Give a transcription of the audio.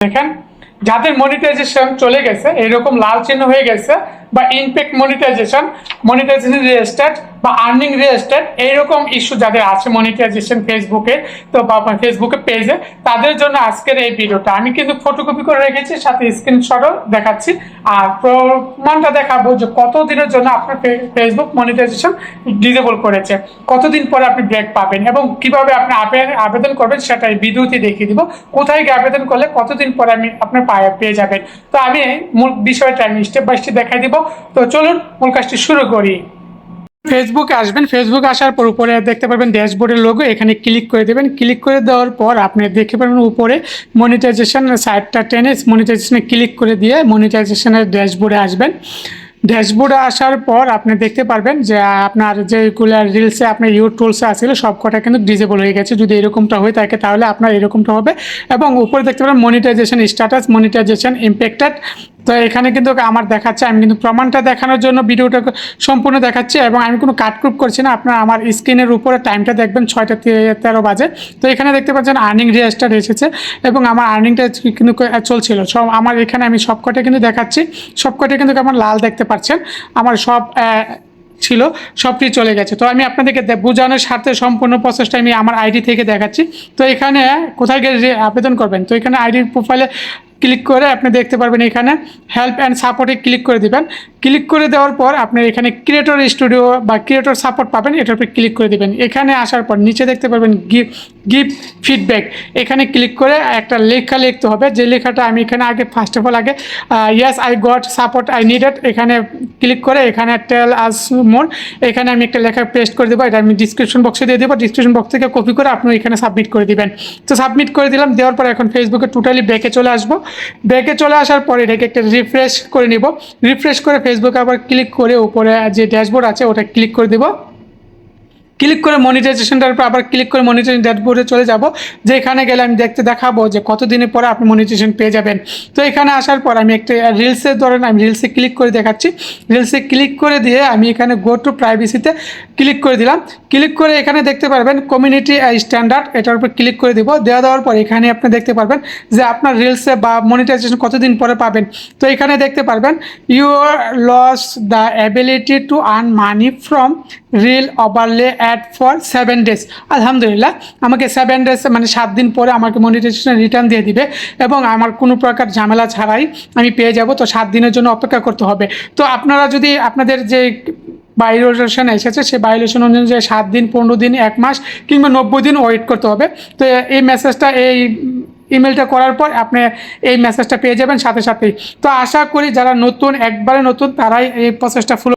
দেখেন যাদের মনিটাইজেশন চলে গেছে এরকম লাল চিহ্ন হয়ে গেছে বা ইনপেক্ট মনিটাইজেশন মনিটাইজেশন রেজিস্টার্ড বা আর্নিং রেজিস্টার্ড এইরকম ইস্যু যাদের আছে মনিটাইজেশন ফেসবুকে তো বা ফেসবুকে পেজে তাদের জন্য আজকের এই ভিডিওটা। আমি কিন্তু ফটোকপি করে রেখেছি, সাথে স্ক্রিনশটও দেখাচ্ছি। আর প্রমাণটা দেখাবো যে কতদিনের জন্য আপনার ফেসবুক মনিটাইজেশন ডিসেবল করেছে। কতদিন পরে আপনি ব্রেক পাবেন এবং কীভাবে আপনি আবে- আবেদন করবেন সেটা এই ভিডিওতে দেখিয়ে দিব। কোথায় গিয়ে আবেদন করলে কতদিন পরে আমি আপনার পায়ে পেয়ে যাবেন। তো আমি মূল বিষয়টা আমি স্টেপ বাই স্টেপ দেখাই দিব। তো চলুন মূল কাজটি শুরু করি। ফেসবুকে আসবেন। ফেসবুক আসার পর উপরে দেখতে পাবেন ড্যাশবোর্ডের লোগো এখানে ক্লিক করে দেবেন। ক্লিক করে দেওয়ার পর আপনি দেখতে পাবেন উপরে মনিটাইজেশন সাইটটা টেনে মনিটাইজেশনে ক্লিক করে দিয়ে মনিটাইজেশনের ড্যাশবোর্ডে আসবেন। ড্যাশবোর্ডে আসার পর আপনি দেখতে পারবেন যে আপনার যেগুলো রিলসে আপনার ইউ টুলসে আসছিল সব কটা কিন্তু ডিজেবল হয়ে গেছে। যদি এরকমটা হয়ে থাকে তাহলে আপনার এরকমটা হবে। এবং উপরে দেখতে পারেন মনিটাইজেশন স্ট্যাটাস মনিটাইজেশন ইম্প্যাক্টেড তো এখানে কিন্তু আমার দেখাচ্ছে, আমি কিন্তু প্রমাণটা দেখানোর জন্য ভিডিওটা সম্পূর্ণ দেখাচ্ছি এবং আমি কোনো কাটক্রুপ করছি না। আপনার আমার স্ক্রিনের উপরে টাইমটা দেখবেন, ছয়টা তেরো বাজে। তো এখানে দেখতে পাচ্ছেন আর্নিং রেজিস্টার এসেছে এবং আমার আর্নিংটা কিন্তু চলছিল। সব আমার এখানে আমি সবকটা কিন্তু দেখাচ্ছি। সবকটা কিন্তু আমার লাল দেখতে পাচ্ছেন। আমার সব ছিল, সবটি চলে গেছে। তো আমি আপনাদেরকে বোঝানোর স্বার্থে সম্পূর্ণ প্রসেসটা আমি আমার আইডি থেকে দেখাচ্ছি। তো এখানে কোথায় গিয়ে আবেদন করবেন? তো এখানে আইডির প্রোফাইলে ক্লিক করে আপনি দেখতে পারবেন এখানে হেল্প অ্যান্ড সাপোর্টে ক্লিক করে দিবেন। ক্লিক করে দেওয়ার পর আপনি এখানে ক্রিয়েটর স্টুডিও বা ক্রিয়েটর সাপোর্ট পাবেন, এটার উপরে ক্লিক করে দিবেন। এখানে আসার পর নিচে দেখতে পারবেন গিভ ফিডব্যাক এখানে ক্লিক করে একটা লেখা লিখতে হবে। যে লেখাটা আমি এখানে আগে ফার্স্ট অফ অল আগে yes I got support I needed এখানে ক্লিক করে এখানে টেল আস মোর এখানে আমি একটা লেখা পেস্ট করে দেবো। এটা আমি ডিসক্রিপশন বক্সে দিয়ে দেবো। ডিসক্রিপশন বক্স থেকে কপি করে আপনি এখানে সাবমিট করে দিবেন। তো সাবমিট করে দিলাম। দেওয়ার পর এখন ফেসবুকে টোটালি ব্যাকে চলে আসব। ব্যাকে চলে আসার পরে এটাকে একটা রিফ্রেশ করে নিব। রিফ্রেশ করে ফেসবুকে আবার ক্লিক করে উপরে যে ড্যাশবোর্ড আছে, ওটা ক্লিক করে দেবো। ক্লিক করে মনিটাইজেশনটার উপর আবার ক্লিক করে মনিটাইজেশন ড্যাশবোর্ডে চলে যাব। যে এখানে গেলে আমি দেখতে দেখাবো যে কতদিনের পরে আপনি মনিটাইজেশন পেয়ে যাবেন। তো এখানে আসার পর আমি একটা রিলসের ধরেন আমি রিলসে ক্লিক করে দেখাচ্ছি। রিলসে ক্লিক করে দিয়ে আমি এখানে গো টু প্রাইভেসিতে ক্লিক করে দিলাম। ক্লিক করে এখানে দেখতে পারবেন কমিউনিটি স্ট্যান্ডার্ড এটার উপর ক্লিক করে দিব। দেওয়া দেওয়ার পর এখানে আপনি দেখতে পারবেন যে আপনার রিলসে বা মনিটাইজেশন কতদিন পরে পাবেন। তো এখানে দেখতে পারবেন you lose the ability to earn money from reel overlay ad for seven days আলহামদুলিল্লাহ, আমাকে সেভেন ডেজ মানে সাত দিন পরে আমাকে মনিটাইজেশন রিটার্ন দিয়ে দিবে এবং আমার কোনো প্রকার ঝামেলা ছাড়াই আমি পেয়ে যাব। তো সাত দিনের জন্য অপেক্ষা করতে হবে। তো আপনারা যদি আপনাদের যে বায়োলেশন এসেছে, সেই বায়োলেশন অনুযায়ী সাত দিন, পনেরো দিন, এক মাস কিংবা নব্বই দিন ওয়েট করতে হবে। তো এই মেসেজটা এই ইমেলটা করার পর আপনি এই মেসেজটা পেয়ে যাবেন সাথে সাথেই। তো আশা করি যারা নতুন, একবারে নতুন, তারাই এই প্রসেসটা ফুল